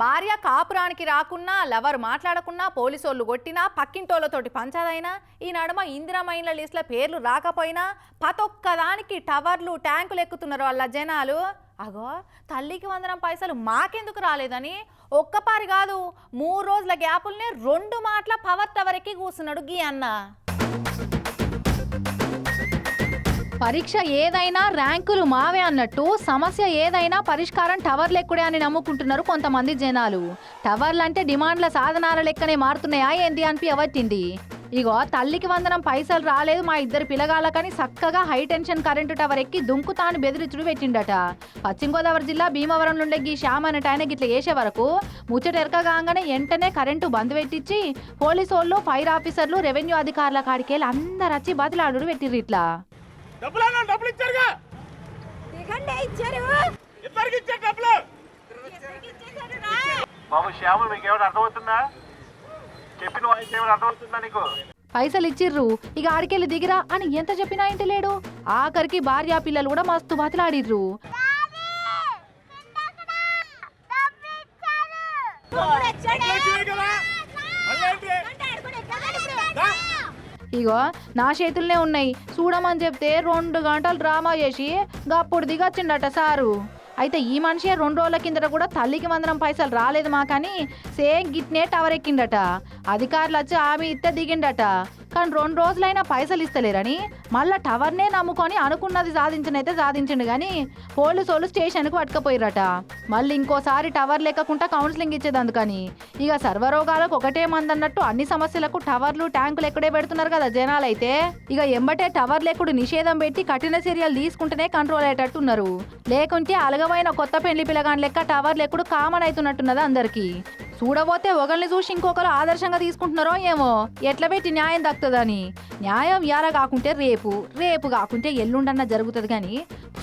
భార్య కాపురానికి రాకున్నా లవర్ మాట్లాడకున్నా పోలీసోళ్ళు కొట్టినా పక్కింటోళ్ళతోటి పంచాదైనా ఈ నడుమ ఇందిరామైన్ల లిస్టుల పేర్లు రాకపోయినా పతొక్కదానికి టవర్లు ట్యాంకులు ఎక్కుతున్నారు వాళ్ళ జనాలు. అగో తల్లికి వందనం పైసలు మాకెందుకు రాలేదని? ఒక్కపారి కాదు మూడు రోజుల గ్యాపుల్నే రెండు మాటల పవర్ టవర్కి కూర్చున్నాడు గీ అన్న. పరీక్ష ఏదైనా ర్యాంకులు మావే అన్నట్టు సమస్య ఏదైనా పరిష్కారం టవర్లు ఎక్కుడే అని నమ్ముకుంటున్నారు కొంతమంది జనాలు. టవర్లు అంటే డిమాండ్ల సాధనాల లెక్కనే మారుతున్నాయా ఏంది అని అవట్టింది ఇగో తల్లికి వందనం పైసలు రాలేదు మా ఇద్దరు పిల్లగాళ్ళకని చక్కగా హై టెన్షన్ కరెంటు టవర్ ఎక్కి దుంకుతాను బెదిరించుడు పెట్టిండట. పశ్చిమ గోదావరి జిల్లా భీమవరం నుండే గీ శ్యామ్ అనే ఆయన గిట్ల వేసే వరకు ముచ్చట ఎరకగానే వెంటనే కరెంటు బంద్ పెట్టించి పోలీసు వాళ్ళు ఫైర్ ఆఫీసర్లు రెవెన్యూ అధికారుల కాడికెళ్ళి అందరు వచ్చి బదిలాడు పెట్టిర్రు ఇట్లా. డబ్బులు అన్నా డబ్బులు ఇచ్చారుగా. దిగండి ఇచ్చారు. ఇద్దరికి ఇచ్చారు డబ్బులు. బాబు శ్యామ మీకు ఏమైనా అర్థమవుతుందా? చెప్పిన వాయిస్ ఏమైనా అర్థమవుతుందా నీకు? పైసలు ఇచ్చిర్రు. ఇక ఆడికెళ్ళి దిగిరా అని ఎంత చెప్పినా ఇంటి లేడు? ఆఖరికి భార్యా పిల్లలు కూడా మస్తు బతిలాడిర్రు. కదా మళ్ళీ ఏంటి దా. ఇగో నా చేతుల్నే ఉన్నాయి. చూడమని చెప్తే రెండు గంటలు డ్రామా చేసి గప్పుడు దిగొచ్చిండట సారు. అయితే ఈ మనిషి రెండు రోజుల కిందట కూడా తల్లికి మందరం పైసలు రాలేదు మా కానీ సేమ్ గిట్నే టవర్ ఎక్కిండట. అధికారులు వచ్చి ఆమె ఇత్త దిగిండట. కానీ రెండు రోజులైనా పైసలు ఇస్తలేరని. మళ్ళా టవర్నే నమ్ముకొని అనుకున్నది సాధించినైతే సాధించిండు కానీ పోలీసు వాళ్ళు స్టేషన్కు పట్టుకపోయిరట మళ్ళీ ఇంకోసారి టవర్ లేకుండా కౌన్సిలింగ్ ఇచ్చేది అందుకని ఇక సర్వరోగాలకు ఒకటే మందన్నట్టు అన్ని సమస్యలకు టవర్లు ట్యాంకులు ఎక్కడే పెడుతున్నారు కదా జనాలైతే. ఇక ఎంబటే టవర్ లేకుడు నిషేధం పెట్టి కఠిన చర్యలు తీసుకుంటేనే కంట్రోల్ అయ్యేటట్టున్నారు. లేకుంటే అలగమైన కొత్త పెళ్ళి పిల్లగాని లెక్క టవర్ లేకుడు కామన్ అవుతున్నట్టున్నది అందరికీ. చూడబోతే ఒకరిని చూసి ఇంకొకరు ఆదర్శంగా తీసుకుంటున్నారో ఏమో. ఎట్లా పెట్టి న్యాయం దక్కుతుందని? న్యాయం యార కాకుంటే రేపు రేపు కాకుంటే ఎల్లుండన్న జరుగుతుంది కానీ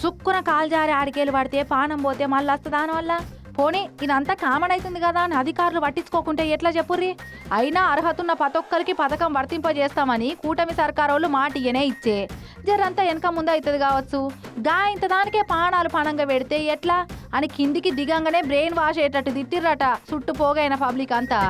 సుక్కున కాల్జారి ఆడికేలు పడితే పానం పోతే మళ్ళీ వస్తుంది దానివల్ల పోనీ ఇదంతా కామన్ అవుతుంది కదా అని అధికారులు పట్టించుకోకుంటే ఎట్లా చెప్పుర్రి? అయినా అర్హతున్న ప్రతి ఒక్కరికి పథకం వర్తింపజేస్తామని కూటమి సర్కారోళ్ళు మాట ఇయ్యనే ఇచ్చే. జరంతా వెనక ముందు అవుతుంది కావచ్చు. గా ఇంత దానికే పానాలు పానంగా పెడితే ఎట్లా? అని కిందికి దిగంగానే బ్రెయిన్ వాష్ అయ్యేటట్టు తిట్టిర్రట. చుట్టూ పోగైన పబ్లిక్ అంతా.